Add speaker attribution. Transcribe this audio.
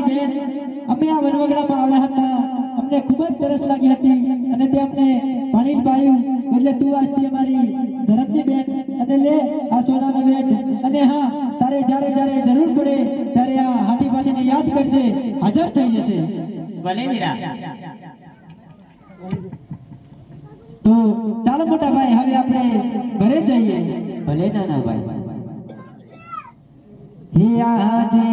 Speaker 1: અમારી બેન અમે આ વનવગડામાં આવ્યા હતા. અમને ખૂબ જ તરસ લાગી હતી અને તે અમને પાણી પાયું. એટલે તું આજથી અમારી ધરમની બેન. અને લે આ સોનાનો વેટ. અને હા તારે જ્યારે જ્યારે જરૂર પડે ત્યારે આ હાથી પાથીને યાદ કરજે. હાજર થઈ જશે.
Speaker 2: ભલે
Speaker 1: તો ચાલો મોટા ભાઈ હવે આપણે ઘરે જઈએ. ભલે નાના ભાઈ. આજે